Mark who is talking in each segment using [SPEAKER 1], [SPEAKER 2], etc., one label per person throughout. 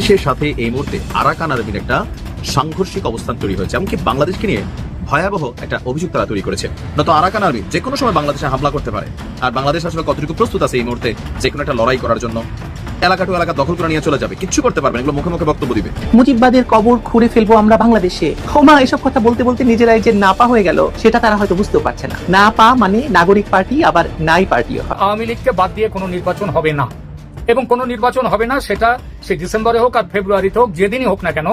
[SPEAKER 1] দেশের সাথে এই মুহূর্তে আরাকান আর্মির একটা সাংঘর্ষিক অবস্থান তৈরি হয়েছে এমনকি বাংলাদেশকে নিয়ে ভয়াবহ একটা অভিযোগ তারা তৈরি করেছে। নত আরাকান আর্মি যে কোনো সময় বাংলাদেশে হামলা করতে পারে আর বাংলাদেশ আসলে কতটুকু প্রস্তুত আছে এই মুহূর্তে যে কোনো একটা লড়াই করার জন্য? এলাকা টু এলাকা দখল করে নিয়ে চলে যাবে কিচ্ছু করতে পারবে না এগুলো মুখে মুখে বক্তব্য দিবে।
[SPEAKER 2] মুজিববাদের কবর খুঁড়ে ফেলব আমরা বাংলাদেশে। ক্ষমা এসব কথা বলতে বলতে নিজেরাই যে নাপা হয়ে গেল সেটা তারা হয়তো বুঝতেও পারছে না। না পা মানে নাগরিক পার্টি আবার নাই পার্টিও
[SPEAKER 3] আওয়ামী লীগকে বাদ দিয়ে কোনো নির্বাচন হবে না। এবং কোনো নির্বাচন হবে না সেটা সে ডিসেম্বরে হোক আর ফেব্রুয়ারিতে হোক যেদিনই হোক না কেন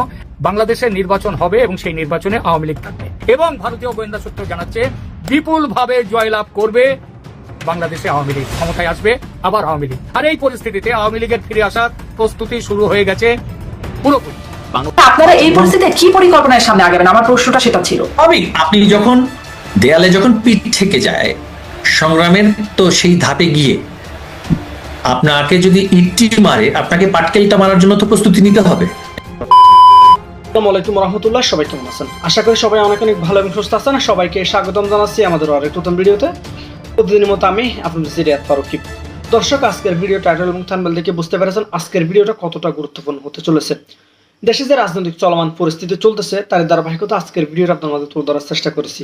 [SPEAKER 3] বাংলাদেশে নির্বাচন হবে এবং সেই নির্বাচনে আওয়ামী লীগ থাকবে। এবং ভারতীয় গোয়েন্দা সূত্র জানাচ্ছে বিপুল ভাবে জয়লাভ করবে বাংলাদেশে আওয়ামী লীগ। ক্ষমতায় আসবে আবার আওয়ামী লীগ। আর এই পরিস্থিতিতে আওয়ামী লীগের ফিরে আসার প্রস্তুতি শুরু হয়ে গেছে পুরোপুরি।
[SPEAKER 4] আপনারা এই পরিস্থিতিতে কি পরিকল্পনায় সামনে আগাবেন? আমার প্রশ্নটা সেটা ছিল।
[SPEAKER 5] স্বাভাবিক আপনি যখন দেয়ালে যখন পিঠ থেকে যায় সংগ্রামের তো সেই ধাপে গিয়ে আপনাকে যদি ইটটি মারে, আপনাকে পাটকেলটা মারার জন্য তো প্রস্তুতি নিতে হবে।
[SPEAKER 6] আসসালামু আলাইকুম সবাই কেমন আছেন? আশা করি সবাই অনেক অনেক ভালো এবং সুস্থ আছেন। সবাইকে স্বাগতম জানাচ্ছি আমাদের আরেক নতুন ভিডিওতে। প্রতিদিনের মতো আমি আপনাদের সিরিয়াত দর্শক, আজকের ভিডিও টাইটেল এবং দেখে বুঝতে পেরেছেন আজকের ভিডিওটা কতটা গুরুত্বপূর্ণ হতে চলেছে। দেশে যে রাজনৈতিক চলমান পরিস্থিতি চলতেছে তার ধারাবাহিকতা আজকের ভিডিওটা আপনার মাঝে তুলে ধরার চেষ্টা করেছি।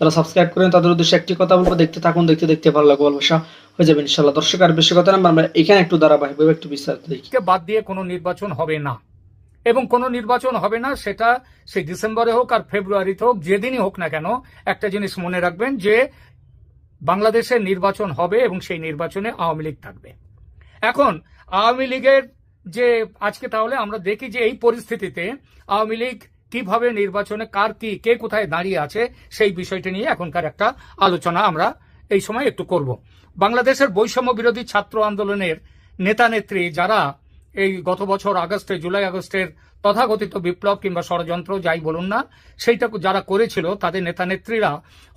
[SPEAKER 6] যারা সাবস্ক্রাইব করেন তাদের উদ্দেশ্যে একটি কথা বলব, দেখতে থাকুন, দেখতে দেখতে ভালো লাগবে ভালোবাসা হয়ে যাবে ইনশাল্লাহ দর্শক, আর বেশি কথা না, আমরা এখানে একটু ধারাবাহিকভাবে একটু বিস্তারিত দেখি।
[SPEAKER 3] বাদ দিয়ে কোনো নির্বাচন হবে না। এবং কোনো নির্বাচন হবে না, সেটা সেই ডিসেম্বরে হোক আর ফেব্রুয়ারিতে হোক, যেদিনই হোক না কেন, একটা জিনিস মনে রাখবেন যে বাংলাদেশে নির্বাচন হবে এবং সেই নির্বাচনে আওয়ামী লীগ থাকবে। এখন আওয়ামী লীগের যে, আজকে তাহলে আমরা দেখি যে এই পরিস্থিতিতে আওয়ামী লীগ কীভাবে নির্বাচনে কার কি, কে কোথায় দাঁড়িয়ে আছে, সেই বিষয়টি নিয়ে এখনকার একটা আলোচনা আমরা এই সময় একটু করব। বাংলাদেশের বৈষম্য বিরোধী ছাত্র আন্দোলনের নেতা নেত্রী যারা এই গত বছর আগস্টে, জুলাই আগস্টের তথাকথিত বিপ্লব কিংবা ষড়যন্ত্র যাই বলুন না, সেইটা যারা করেছিল, তাদের নেতা নেত্রীরা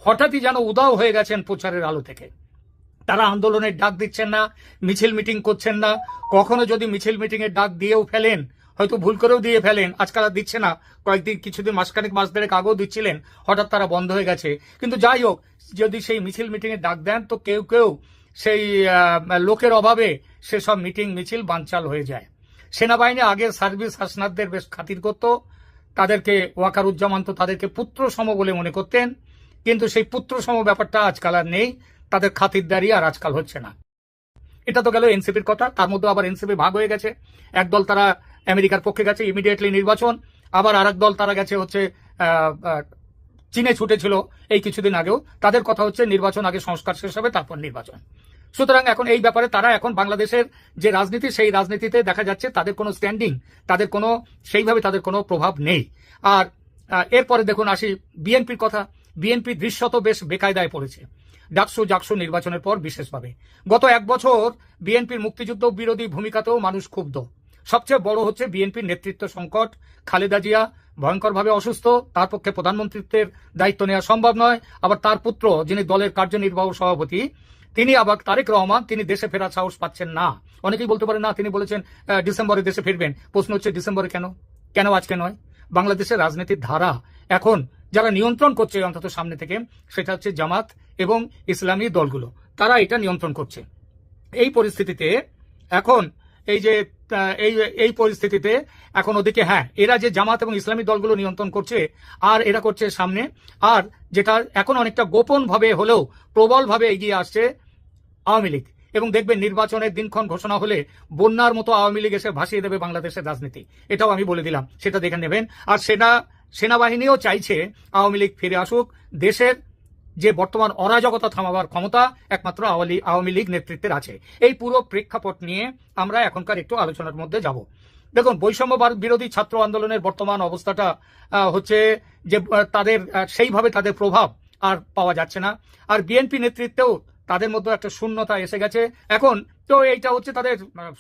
[SPEAKER 3] হঠাৎই যেন উদাও হয়ে গেছেন প্রচারের আলো থেকে। তারা আন্দোলনের ডাক দিচ্ছেন না, মিছিল মিটিং করছেন না, কখনো যদি মিছিল মিটিং এর ডাক দিয়েও ফেলেন হয়তো ভুল করেও দিয়ে ফেলেন। আজকাল আর দিচ্ছে না। কয়েকদিন, কিছুদিন, মাসখানেক, মাস দেড়েক আগেও দিচ্ছিলেন। হঠাৎ তারা বন্ধ হয়ে গেছে। কিন্তু যাই হোক, যদি সেই মিছিল মিটিং এর ডাক দেন, তো কেউ কেউ সেই লোকের অভাবে সেসব মিটিং, মিছিল বানচাল হয়ে যায়। সেনাবাহিনী আগে সার্ভিস হাসনাদদের বেশ খাতির করত। তাদেরকে ওয়াকারুজ্জামান তো তাদেরকে পুত্র সম বলে মনে করতেন। কিন্তু সেই পুত্র সম ব্যাপারটা আজকাল আর নেই। তাদের খাতিরদারি আর আজকাল হচ্ছে না। এটা তো গেল এনসিপির কথা। তার মধ্যে আবার এনসিপি ভাগ হয়ে গেছে। একদল তারা আমেরিকার পক্ষে গেছে ইমিডিয়েটলি নির্বাচন। আবার আরেক দল তারা গেছে হচ্ছে চীনে ছুটেছিল এই কিছুদিন আগেও। তাদের কথা হচ্ছে নির্বাচন আগে সংস্কার শেষ হবে, তারপর নির্বাচন। সুতরাং এখন এই ব্যাপারে তারা এখন বাংলাদেশের যে রাজনীতি, সেই রাজনীতিতে দেখা যাচ্ছে তাদের কোনো স্ট্যান্ডিং তাদের কোনো, সেইভাবে তাদের কোনো প্রভাব নেই। আর এরপরে দেখুন আসি বিএনপির কথা। বিএনপি দৃশ্যত বেশ বেকায়দায় পড়েছে। ডাকসু জাকসু নির্বাচনের পর বিশেষভাবে। গত এক বছর বিএনপির মুক্তিযুদ্ধ বিরোধী ভূমিকাতেও মানুষ ক্ষুব্ধ। সবচেয়ে বড় হচ্ছে বিএনপির নেতৃত্ব সংকট। খালেদা জিয়া ভয়ঙ্করভাবে অসুস্থ, তার পক্ষে প্রধানমন্ত্রীত্বের দায়িত্ব নেওয়া সম্ভব নয়। আবার তার পুত্র, যিনি দলের কার্যনির্বাহ সভাপতি, তিনি আবার তারেক রহমান, তিনি দেশে ফেরার সাহস পাচ্ছেন না। অনেকেই বলতে পারেন না, তিনি বলেছেন ডিসেম্বরে দেশে ফিরবেন। প্রশ্ন হচ্ছে, ডিসেম্বরে কেন? কেন আজকে নয়? বাংলাদেশের রাজনীতির ধারা। এখন যারা নিয়ন্ত্রণ করছে অন্তত সামনে থেকে, সেটা হচ্ছে জামাত এবং ইসলামী দলগুলো। তারা এটা নিয়ন্ত্রণ করছে। এই পরিস্থিতিতে এখন এই যে এই এই পরিস্থিতিতে এখন ওদিকে হ্যাঁ এরা যে জামাত এবং ইসলামী দলগুলো নিয়ন্ত্রণ করছে, আর এরা করছে সামনে, আর যেটা এখন অনেকটা গোপন ভাবে হলেও প্রবল ভাবে এগিয়ে আসছে আওয়ামী লীগ। এবং দেখবেন নির্বাচনের দিনক্ষণ ঘোষণা হলে বন্যার মতো আওয়ামী লীগ এসে ভাসিয়ে দেবে বাংলাদেশের রাজনীতি। এটাও আমি বলে দিলাম, সেটা দেখে নেবেন। আর সেনা, সেনাবাহিনীও চাইছে আওয়ামী লীগ ফিরে আসুক, দেশের যে বর্তমান অরাজকতা থামাবার ক্ষমতা একমাত্র আওয়ামী আওয়ামী লীগ নেতৃত্বের আছে। এই পুরো প্রেক্ষাপট নিয়ে আমরা এখনকার একটু আলোচনার মধ্যে যাব। দেখুন, বৈষম্য বিরোধী ছাত্র আন্দোলনের বর্তমান অবস্থাটা হচ্ছে যে তাদের সেইভাবে তাদের প্রভাব আর পাওয়া যাচ্ছে না। আর বিএনপি নেতৃত্বেও তাদের মধ্যে একটা শূন্যতা এসে গেছে। এখন তো এইটা হচ্ছে তাদের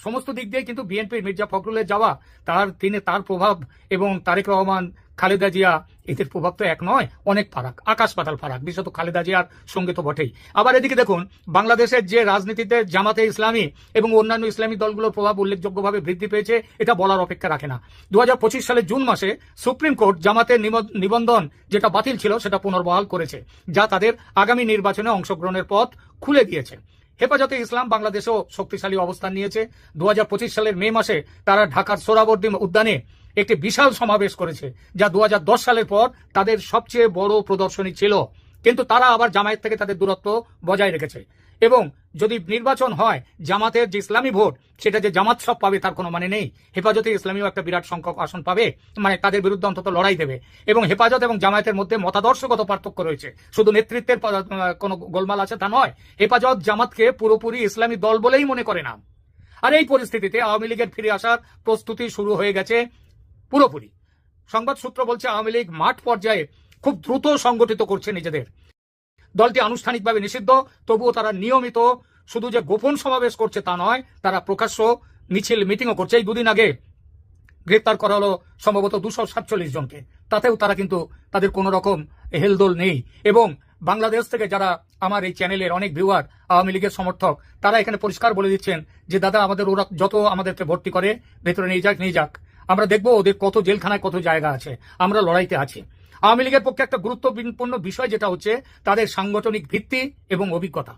[SPEAKER 3] সমস্ত দিক দিয়ে কিন্তু বিএনপির মির্জা ফখরুলের যাওয়া তার তিনি তার প্রভাব এবং তারেক রহমান, খালেদা জিয়া, এদের প্রভাব তো এক নয়, অনেক ফারাক, আকাশ পাতাল ফারাক, বিশেষত খালেদা জিয়ার সঙ্গে তো বটেই। আবার এদিকে দেখুন, বাংলাদেশের যে রাজনীতিতে জামাতে ইসলামী এবং অন্যান্য ইসলামী দলগুলোর প্রভাব উল্লেখযোগ্যভাবে বৃদ্ধি পেয়েছে, এটা বলার অপেক্ষা রাখে না। দু হাজার পঁচিশ সালের জুন মাসে সুপ্রিম কোর্ট জামাতের নিবন্ধন যেটা বাতিল ছিল, সেটা পুনর্বহাল করেছে, যা তাদের আগামী নির্বাচনে অংশগ্রহণের পথ খুলে দিয়েছে। হেফাজতে ইসলাম বাংলাদেশেও শক্তিশালী অবস্থান নিয়েছে। দু হাজার পঁচিশ সালের মে মাসে তারা ঢাকার সোরাবর্দী উদ্যানে একটি বিশাল সমাবেশ করেছে, যা দু হাজার দশ সালের পর তাদের সবচেয়ে বড় প্রদর্শনী ছিল। কিন্তু তারা আবার জামায়াত থেকে তাদের দূরত্ব বজায় রেখেছে। এবং যদি নির্বাচন হয়, জামাতের যে ইসলামী ভোট, সেটা যে জামাত সব পাবে, তার কোনো মানে নেই। হেফাজতে ইসলামীও একটা বিরাট সংখ্যক আসন পাবে মানে তাদের বিরুদ্ধে অন্তত লড়াই দেবে। এবং হেফাজত এবং জামায়াতের মধ্যে মতাদর্শগত পার্থক্য রয়েছে। শুধু নেতৃত্বের কোনো গোলমাল আছে তা নয়, হেফাজত জামাতকে পুরোপুরি ইসলামী দল বলেই মনে করে না। আর এই পরিস্থিতিতে আওয়ামী লীগের ফিরে আসার প্রস্তুতি শুরু হয়ে গেছে পুরোপুরি। সংবাদ সূত্র বলছে, আওয়ামী লীগ মাঠ পর্যায়ে খুব দ্রুত সংগঠিত করছে নিজেদের। দলটি আনুষ্ঠানিকভাবে নিষিদ্ধ। তবুও তারা নিয়মিত শুধু যে গোপন সমাবেশ করছে তা নয়, তারা প্রকাশ্য মিছিল, মিটিংও করছে। এই দুদিন আগে গ্রেপ্তার করা হলো সম্ভবত দুশো সাতচল্লিশ জনকে। তাতেও তারা কিন্তু তাদের কোনো রকম হেলদোল নেই। এবং বাংলাদেশ থেকে যারা আমার এই চ্যানেলের অনেক ভিউয়ার, আওয়ামী লীগের সমর্থক, তারা এখানে পরিষ্কার বলে দিচ্ছেন যে, দাদা, আমাদের ওরা যত আমাদেরকে ভর্তি করে, ভেতরে নিয়ে যাক নিয়ে যাক। আমরা দেখব ওদের কত জেলখানায় কত জায়গা আছে। আমরা লড়াইতে আছি। আওয়ামী লীগের পক্ষে একটা গুরুত্বপূর্ণ বিষয় যেটা হচ্ছে তাদের সাংগঠনিক ভিত্তি এবং অভিজ্ঞতা।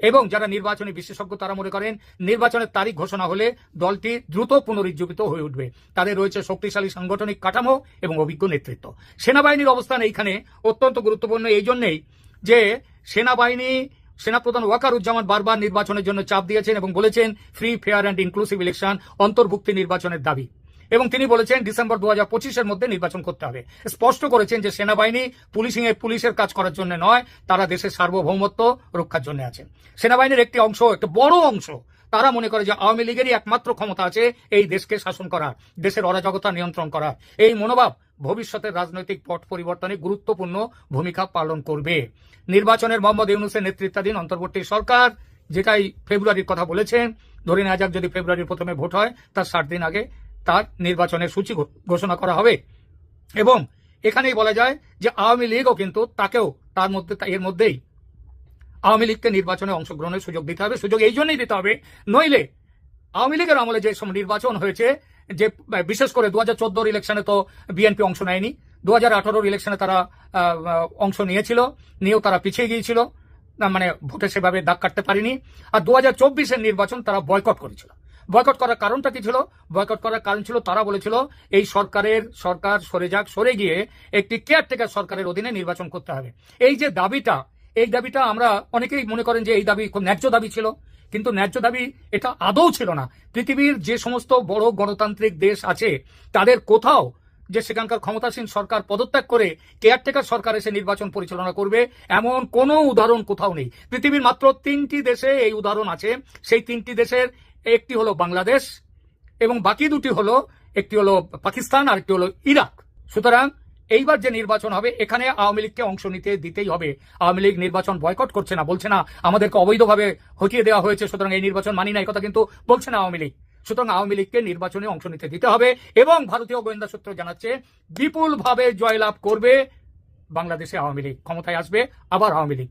[SPEAKER 3] এবং যারা নির্বাচনী বিশেষজ্ঞ তারা মনে করেন নির্বাচনের তারিখ ঘোষণা হলে দলটি দ্রুত পুনরুজ্জীবিত হয়ে উঠবে। তাদের রয়েছে শক্তিশালী সাংগঠনিক কাঠামো এবং অভিজ্ঞ নেতৃত্ব। সেনাবাহিনীর অবস্থান এইখানে অত্যন্ত গুরুত্বপূর্ণ এই জন্যেই যে সেনাবাহিনী সেনাপ্রধান ওয়াকারুজ্জামান বারবার নির্বাচনের জন্য চাপ দিয়েছেন এবং বলেছেন free fair and inclusive election অন্তর্ভুক্তি নির্বাচনের দাবি। এবং তিনি বলেছেন ডিসেম্বর দু হাজার মধ্যে নির্বাচন করতে হবে। স্পষ্ট করেছেন যে সেনাবাহিনী পুলিশিং এ পুলিশের কাজ করার জন্য নয়, তারা দেশের সার্বভৌমত্ব রক্ষার জন্য আছে সেনাবাহিনীর একটি অংশ, একটা বড় অংশ, তারা মনে করে যে আওয়ামী লীগেরই একমাত্র ক্ষমতা আছে এই দেশকে শাসন করার, দেশের অরাজকতা নিয়ন্ত্রণ করার। এই মনোভাব ভবিষ্যতের রাজনৈতিক পট পরিবর্তনে গুরুত্বপূর্ণ ভূমিকা পালন করবে। নির্বাচনের মোহাম্মদ ইউনুসের নেতৃত্বাধীন অন্তর্বর্তী সরকার, যেটাই ফেব্রুয়ারির কথা বলেছেন, ধরে নেওয়া যাক যদি ফেব্রুয়ারির প্রথমে ভোট হয়, তার ষাট দিন আগে তার নির্বাচনের সূচি ঘোষণা করা হবে। এবং এখানেই বলা যায় যে আওয়ামী লীগও কিন্তু তাকেও তার মধ্যে এর মধ্যেই আওয়ামী লীগকে নির্বাচনে অংশগ্রহণের সুযোগ দিতে হবে। সুযোগ এই জন্যই দিতে হবে। নইলে আওয়ামী লীগের আমলে যে সময় নির্বাচন হয়েছে, যে বিশেষ করে দু হাজার চোদ্দোর ইলেকশনে তো বিএনপি অংশ নেয়নি। দু হাজার আঠারোর ইলেকশনে তারা অংশ নিয়েছিল। নিয়েও তারা পিছিয়ে গিয়েছিল। মানে ভোটে সেভাবে দাগ কাটতে পারেনি। আর দু হাজার চব্বিশের নির্বাচন তারা বয়কট করেছিল। বয়কট করার কারণটা কি ছিল? বয়কট করার কারণ ছিল, তারা বলেছিল, এই সরকারের, সরকার সরে যাক, সরে গিয়ে একটি কেয়ারটেকার সরকারের অধীনে নির্বাচন করতে হবে। এই যে দাবিটা, এই দাবিটা আমরা অনেকেই মনে করেন যে এই দাবি খুব ন্যায্য দাবি ছিল, কিন্তু ন্যায্য দাবি এটা আদৌ ছিল না। পৃথিবীর যে সমস্ত বড় গণতান্ত্রিক দেশ আছে, তাদের কোথাও যে সেখানকার ক্ষমতাসীন সরকার পদত্যাগ করে কেয়ারটেকার সরকার এসে নির্বাচন পরিচালনা করবে, এমন কোনো উদাহরণ কোথাও নেই। পৃথিবীর মাত্র তিনটি দেশে এই উদাহরণ আছে। সেই তিনটি দেশের একটি হলো বাংলাদেশ এবং বাকি দুটি হলো একটি হলো পাকিস্তান আর একটি হলো ইরাক। সুতরাং এইবার যে নির্বাচন হবে, এখানে আওয়ামী লীগকে অংশ নিতে দিতেই হবে। আওয়ামী লীগ নির্বাচন বয়কট করছে না, বলছে না, আমাদেরকে অবৈধভাবে হটিয়ে দেওয়া হয়েছে, সুতরাং এই নির্বাচন মানি না কথা কিন্তু বলছে না আওয়ামী লীগ। সুতরাং আওয়ামী লীগকে নির্বাচনে অংশ নিতে দিতে হবে এবং ভারতীয় গোয়েন্দা সূত্র জানাচ্ছে, বিপুলভাবে জয়লাভ করবে বাংলাদেশে আওয়ামী লীগ। ক্ষমতায় আসবে আবার আওয়ামী লীগ।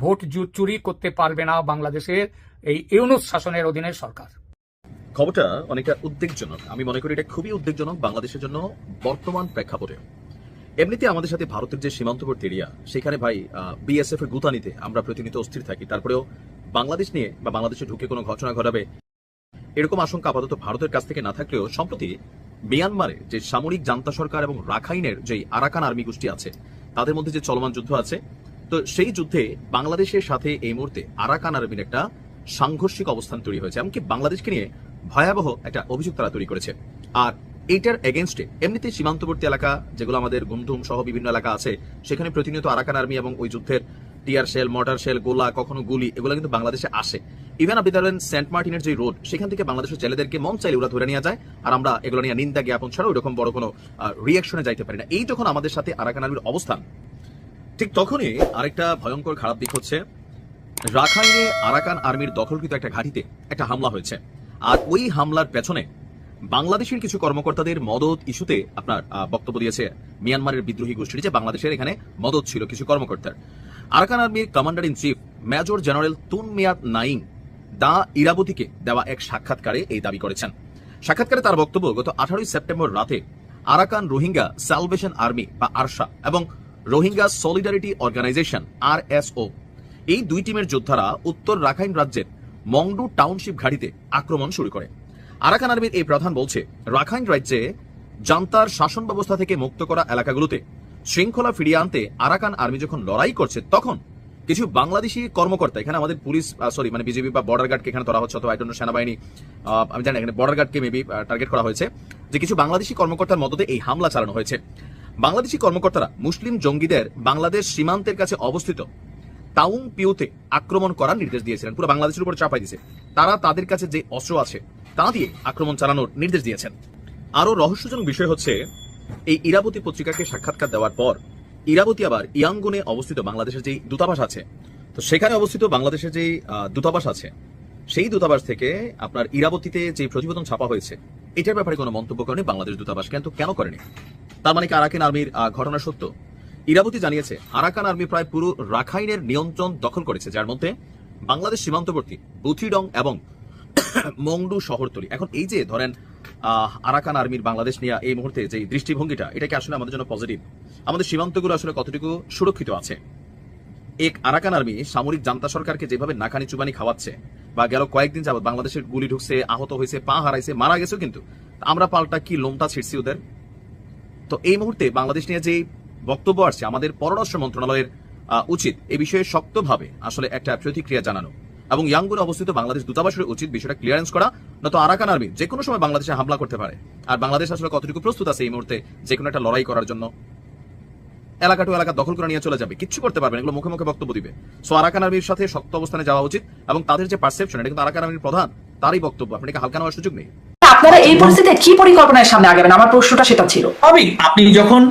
[SPEAKER 3] ভোট চুরি করতে পারবে না বাংলাদেশের এই ইউনুস শাসনের অধীনে সরকার।
[SPEAKER 1] খবরটা অনেকটা উদ্বেগজনক। আমি মনে করি এটা খুবই উদ্বেগজনক বাংলাদেশের জন্য বর্তমান প্রেক্ষাপটে। এমনিতে আমাদের সাথে ভারতের যে সীমান্তবর্তী এরিয়া, সেখানে ভাই বিএসএফ এর গুতানিতে আমরা প্রতিনিয়ত অস্থির থাকি। তারপরেও বাংলাদেশ নিয়ে বা বাংলাদেশে ঢুকে কোনো ঘটনা ঘটাবে এরকম আশঙ্কা আপাতত ভারতের কাছ থেকে না থাকলেও সম্প্রতি মিয়ানমারে যে সামরিক জান্তা সরকার এবং রাখাইনের যে আরাকান আর্মি গোষ্ঠী আছে, তাদের মধ্যে যে চলমান যুদ্ধ আছে, তো সেই যুদ্ধে বাংলাদেশের সাথে এই মুহূর্তে আরাকান আর্মির একটা সাংঘর্ষিক অবস্থান তৈরি হয়েছে, এমনকি বাংলাদেশকে নিয়ে ভয়াবহ একটা অভিযোগ তারা তৈরি করেছে। আর এইটার এগেনস্টে এমনিতে সীমান্তবর্তী এলাকা, যেগুলো আমাদের গুমধুম সহ বিভিন্ন এলাকা আছে, সেখানে প্রতিনিয়ত আরাকান আর্মি এবং ওই যুদ্ধের টিয়ার শেল, মর্টার শেল, গোলা, কখনো গুলি, এগুলো কিন্তু বাংলাদেশে আসে। ইভেন আপনি ধরেন সেন্ট মার্টিনের যে রোড, সেখান থেকে বাংলাদেশের ছেলেদেরকে মন চাইলে ওরা ধরে নিয়ে যায়, আর আমরা এগুলো নিয়ে নিন্দা জ্ঞাপন ছাড়াও এরকম বড় কোনো রিয়াকশনে যাইতে পারি না। এই যখন আমাদের সাথে আরাকান আর্মির অবস্থান, ঠিক তখনই আরেকটা ভয়ঙ্কর খারাপ দিক হচ্ছে রাখাইনে আরাকান আর্মির দখলকৃত একটা ঘাঁটিতে একটা হামলা হয়েছে। আর ওই হামলার পেছনে বাংলাদেশের কিছু কর্মকর্তাদের মদত ইস্যুতে আপনার বক্তব্য দিয়েছে মিয়ানমারের বিদ্রোহী গোষ্ঠী যে বাংলাদেশের এখানে মদত ছিল কিছু কর্মকর্তার। আরাকান আর্মির commander in chief major general Tun Myat Naing the ইরাবতীকে দেওয়া এক সাক্ষাৎকারে এই দাবি করেছেন। সাক্ষাৎকারে তার বক্তব্য গত আঠারোই সেপ্টেম্বর রাতে আরাকান রোহিঙ্গা সালভেশন আর্মি বা আরশা এবং রোহিঙ্গা সলিডারিটি অর্গানাইজেশন, আর এই দুই টিমের যোদ্ধারা উত্তর রাখাইন রাজ্যের মংডু টাউনশিপ ঘাড়িতে আক্রমণ শুরু করে। আরাকান আর্মির এই প্রধান বলছে, রাখাইন রাজ্যে জান্তার শাসন ব্যবস্থা থেকে মুক্ত করা এলাকাগুলোতে শৃঙ্খলা ফিরিয়ে আনতে আরাকান আর্মি যখন লড়াই করছে, তখন কিছু বাংলাদেশি কর্মকর্তা, এখানে আমাদের পুলিশ সরি মানে বিজেপি বা বর্ডার গার্ডকে এখানে ধরা হচ্ছে, অথবা আইটন্য সেনাবাহিনী আমি জানি এখানে বর্ডার গার্ডকে মেবি টার্গেট করা হয়েছে, যে কিছু বাংলাদেশি কর্মকর্তার মদতে এই হামলা চালানো হয়েছে। বাংলাদেশি কর্মকর্তারা মুসলিম জঙ্গিদের বাংলাদেশ সীমান্তের কাছে অবস্থিত। টাউন পিউতে আক্রমণ করার নির্দেশ দিয়েছিলেন। পুরো বাংলাদেশের উপর চাপাই দিয়েছে। তারা তাদের কাছে যে অস্ত্র আছে, তা দিয়ে আক্রমণ চালানোর নির্দেশ দিয়েছেন। আরও রহস্যজনক বিষয় হচ্ছে, এই ইরাবতী পত্রিকাকে সাক্ষাৎকার দেওয়ার পর ইরাবতী আবার ইয়াঙ্গুনে অবস্থিত বাংলাদেশের যে দূতাবাস আছে, তো সেখানে অবস্থিত বাংলাদেশের যে দূতাবাস আছে, সেই দূতাবাস থেকে আপনার ইরাবতীতে যে প্রতিবেদন ছাপা হয়েছে, এটার ব্যাপারে কোনো মন্তব্য করেনি বাংলাদেশ দূতাবাস। কিন্তু কেন করেনি? তার মানে কি আরাকান আর্মির ঘটনা সত্য? ইরাবতী জানিয়েছে, আরাকান আর্মি প্রায় পুরো রাখাইনের নিয়ন্ত্রণ দখল করেছে, যার মধ্যে বাংলাদেশ সীমান্তবর্তী বুথিডং এবং মংডু শহরতলি। এখন এই যে ধরেন আরাকান আর্মির বাংলাদেশ নিয়ে এই মুহূর্তে যে দৃষ্টিভঙ্গিটা, এটাকে আসলে আমাদের জন্য পজিটিভ আমাদের সীমান্তগুলো আসলে কতটুকু সুরক্ষিত আছে? এক আরাকান আর্মি সামরিক জান্তা সরকারকে যেভাবে নাকানি চুবানি খাওয়াচ্ছে, বা গেল কয়েকদিন যাবত বাংলাদেশের গুলি ঢুকছে, আহত হয়েছে, পা হারাইছে, মারা গেছে কিন্তু। আমরা পাল্টা কি লোমটা ছিড়ছি ওদের? তো এই মুহূর্তে বাংলাদেশ নিয়ে যে বক্তব্য আসছে আমাদের পররাষ্ট্র মন্ত্রণালয়ের উচিত এ বিষয়ে শক্তভাবে আসলে একটা প্রতিক্রিয়া জানানো। এবং ইয়াঙ্গুনে অবস্থিত বাংলাদেশ দূতাবাসের উচিত বিষয়টা ক্লিয়ারেন্স করা নয়তো আরাকান আর্মি যে কোনো সময় বাংলাদেশে হামলা করতে পারে। আর বাংলাদেশ আসলে কতটুকু প্রস্তুত আছে এই মুহূর্তে যে কোনো একটা লড়াই করার জন্য? এলাকা টু এলাকা দখল করে নিয়ে চলে যাবে কিচ্ছু করতে পারবে এগুলো মুখে মুখে বক্তব্য দিবে। সো আরাকান আর্মির সাথে শক্ত অবস্থানে যাওয়া উচিত এবং তাদের যে পারসেপশন এটা কিন্তু আরাকান আর্মির প্রধান তারই বক্তব্য। আপনাকে হালকা নেওয়ার সুযোগ নেই?
[SPEAKER 4] আপনারা এই পরিস্থিতিতে কি পরিকল্পনার সামনে আগাবেন? আমার প্রশ্নটা সেটা ছিল।
[SPEAKER 5] আমি আপনি যখন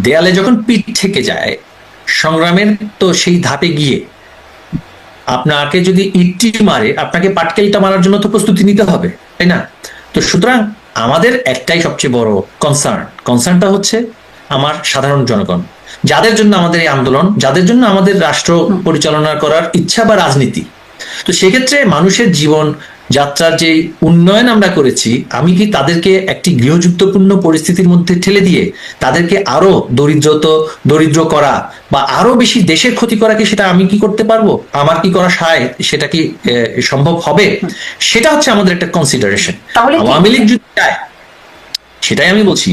[SPEAKER 5] দেয়ালে যখন পিঠ থেকে যায় সংগ্রামের তো সেই ধাপে গিয়ে আপনাকে যদি ইটটি মারে আপনাকে পাটকেলটা মারার জন্য তো প্রস্তুতি নিতে হবে তাই না? তো সুতরাং আমাদের একটাই সবচেয়ে বড় কনসার্ন কনসার্নটা হচ্ছে আমার সাধারণ জনগণ। যাদের জন্য আমাদের এই আন্দোলন যাদের জন্য আমাদের রাষ্ট্র পরিচালনা করার ইচ্ছা বা রাজনীতি। তো সেক্ষেত্রে মানুষের জীবন যাত্রার যে উন্নয়ন আমরা করেছি আমি কি তাদেরকে একটি গৃহযুক্তপূর্ণ পরিস্থিতির মধ্যে ঠেলে দিয়ে তাদেরকে আরও দরিদ্রত দরিদ্র করা বা আরও বেশি দেশের ক্ষতি করা কি সেটা আমি কি করতে পারব? আমার কি করা সায় সেটা কি সম্ভব হবে? সেটা হচ্ছে আমাদের একটা কনসিডারেশন
[SPEAKER 4] তাহলে
[SPEAKER 5] আওয়ামী লীগ যদি চায় সেটাই আমি বলছি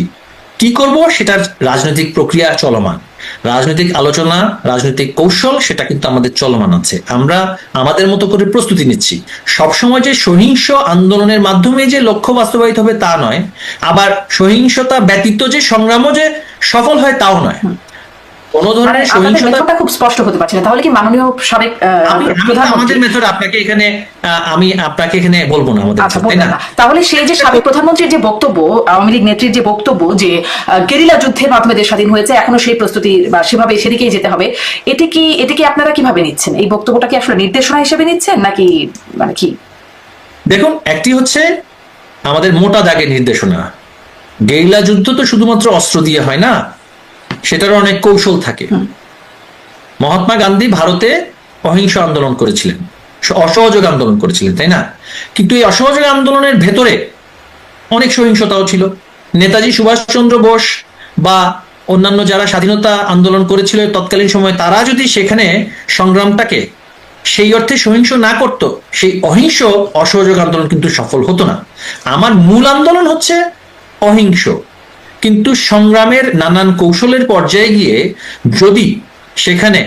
[SPEAKER 5] কি করব? সেটার রাজনৈতিক প্রক্রিয়া চলমান। রাজনৈতিক আলোচনা, রাজনৈতিক কৌশল, সেটা কিন্তু আমাদের চলমান আছে। আমরা আমাদের মতো করে প্রস্তুতি নিচ্ছি। সবসময় যে সহিংস আন্দোলনের মাধ্যমে যে লক্ষ্য বাস্তবায়িত হবে তা নয়, আবার সহিংসতা ব্যতীত যে সংগ্রামও যে সফল হয় তাও নয়। কোন ধরনের সহিংসতা
[SPEAKER 4] খুব স্পষ্ট হতে পারছে না। তাহলে কি মাননীয় সাবেক
[SPEAKER 5] আমাদের মেথড আপনাকে এখানে আমি আপনাকে এখানে বলব না আমাদের
[SPEAKER 4] আচ্ছা
[SPEAKER 5] তাই না?
[SPEAKER 4] না। তাহলে সেই যে সাবেক প্রধানমন্ত্রীর যে বক্তব্য আওয়ামী লীগ নেত্রীর যে বক্তব্য যে গেরিলা যুদ্ধের মাধ্যমে দেশ স্বাধীন হয়েছে এখনও সেই প্রস্তুতি বা সেভাবে সেদিকেই যেতে হবে এটি কি এটি কি আপনারা কীভাবে নিচ্ছেন? এই বক্তব্যটা কি আসলে নির্দেশনা হিসেবে নিচ্ছেন নাকি মানে কি?
[SPEAKER 5] দেখুন একটি হচ্ছে আমাদের মোটা দাগের নির্দেশনা। গেরিলা যুদ্ধ তো শুধুমাত্র অস্ত্র দিয়ে হয় না সেটারও অনেক কৌশল থাকে। মহাত্মা গান্ধী ভারতে অহিংস আন্দোলন করেছিলেন। অসহযোগ আন্দোলন করেছিলেন তাই না? কিন্তু এই অসহযোগ আন্দোলনের ভেতরে অনেক সহিংসতাও ছিল। নেতাজি সুভাষচন্দ্র বোস বা অন্যান্য যারা স্বাধীনতা আন্দোলন করেছিল তৎকালীন সময় তারা যদি সেখানে সংগ্রামটাকে সেই অর্থে সহিংস না করত সেই অহিংস অসহযোগ আন্দোলন কিন্তু সফল হতো না। আমার মূল আন্দোলন হচ্ছে অহিংস। কিন্তু সংগ্রামের নানান কৌশলের পর্যায়ে গিয়ে যদি সেখানে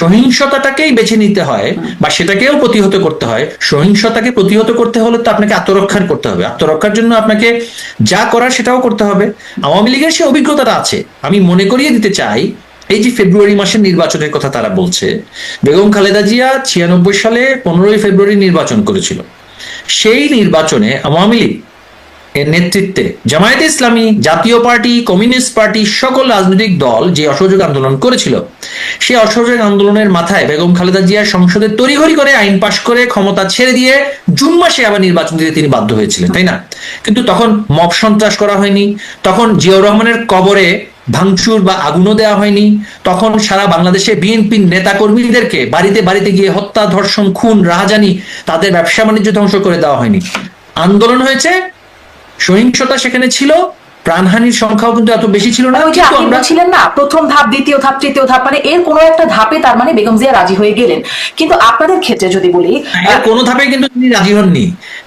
[SPEAKER 5] সহিংসতাটাকেই বেছে নিতে হয় বা সেটাকেও প্রতিহত করতে হয়, সহিংসতাকে প্রতিহত করতে হলে তো আপনাকে আত্মরক্ষার করতে হবে। আত্মরক্ষার জন্য আপনাকে যা করার সেটাও করতে হবে। আওয়ামী লীগের সে অভিজ্ঞতাটা আছে। আমি মনে করিয়ে দিতে চাই, এই যে ফেব্রুয়ারি মাসের নির্বাচনের কথা তারা বলছে, বেগম খালেদা জিয়া ছিয়ানব্বই সালে পনেরোই ফেব্রুয়ারি নির্বাচন করেছিল। সেই নির্বাচনে আওয়ামী লীগ এর নেতৃত্বে জামায়াতে ইসলামী, জাতীয় পার্টি, কমিউনিস্ট পার্টি, সকল রাজনৈতিক দল যে অসহযোগ আন্দোলন করেছিল, সেই অসহযোগ আন্দোলনের মাথায় বেগম খালেদা জিয়া সংসদে তড়িঘড়ি করে আইন পাশ করে ক্ষমতা ছেড়ে দিয়ে জুন মাসে আবার নির্বাচন দিতে তিনি বাধ্য হয়েছিলেন, তাই না? কিন্তু তখন মব সন্ত্রাস করা হয়নি, তখন জিয়াউর রহমানের কবরে ভাঙচুর বা আগুনও দেওয়া হয়নি, তখন সারা বাংলাদেশে বিএনপির নেতা কর্মীদেরকে বাড়িতে বাড়িতে গিয়ে হত্যা, ধর্ষণ, খুন, রাহাজানি তাদের ব্যবসা বাণিজ্য ধ্বংস করে দেওয়া হয়নি। আন্দোলন হয়েছে সহিংসতা সেখানে ছিল প্রাণহানির সংখ্যাও কিন্তু এত বেশি ছিল না কিন্তু আমরা
[SPEAKER 4] ছিলেন না প্রথম ধাপ দ্বিতীয় ধাপ তৃতীয় ধাপ মানে এর কোনো একটা ধাপে তার মানে বেগম জিয়া রাজি হয়ে গেলেন। কিন্তু আপনাদের ক্ষেত্রে যদি বলি
[SPEAKER 5] কোন কোনো ধাপে কিন্তু তিনি রাজি হননি।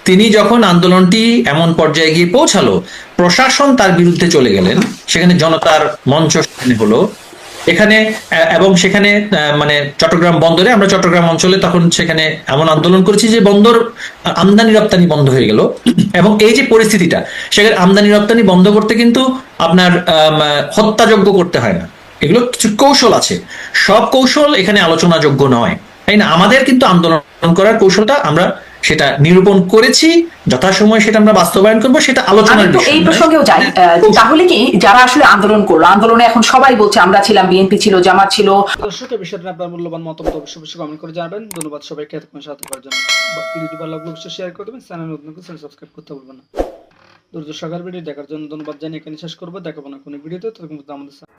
[SPEAKER 5] তিনি যখন আন্দোলনটি এমন পর্যায়ে গিয়ে পৌঁছালো প্রশাসন তার বিরুদ্ধে চলে গেলেন। সেখানে জনতার মঞ্চ সেখানে হলো। এখানে এবং সেখানে মানে চট্টগ্রাম বন্দরে, আমরা চট্টগ্রাম অঞ্চলে তখন সেখানে এমন আন্দোলন করেছি যে বন্দর, আমদানি রপ্তানি বন্ধ হয়ে গেল। এবং এই যে পরিস্থিতিটা, সেখানে আমদানি রপ্তানি বন্ধ করতে কিন্তু আপনার হত্যাযজ্ঞ করতে হয় না। এগুলো কিছু কৌশল আছে। সব কৌশল এখানে আলোচনাযোগ্য নয়। তাই না? আমাদের কিন্তু আন্দোলন করার কৌশলটা আমরা সেটা নিরূপণ করেছি যথাসময়ে সেটা আমরা বাস্তবায়ন করব সেটা
[SPEAKER 4] আমি
[SPEAKER 5] আলোচনার বিষয়
[SPEAKER 4] এই প্রসঙ্গেও যাই। আহ, তাহলে কি যারা আসলে আন্দোলন করল আন্দোলনে এখন সবাই বলছে আমরা ছিলাম বিএনপি ছিল জামাত ছিল।
[SPEAKER 6] দর্শক এই বিষয়টা আপনার মূল্যবান মতামত অবশ্যই অবশ্যই কমেন্ট করে জানাবেন। ধন্যবাদ সবাইকে এতক্ষণ সাথে করার জন্য। ভিডিওটি ভালো লাগলে অবশ্যই শেয়ার করে দেবেন। চ্যানেল নতুন করে সাবস্ক্রাইব করতে ভুলবেন না। সকার ভিডিও দেখার জন্য ধন্যবাদ জানিয়ে এখানে শেষ করব। দেখাবো না কোনো ভিডিওতে তখন আমাদের সাথে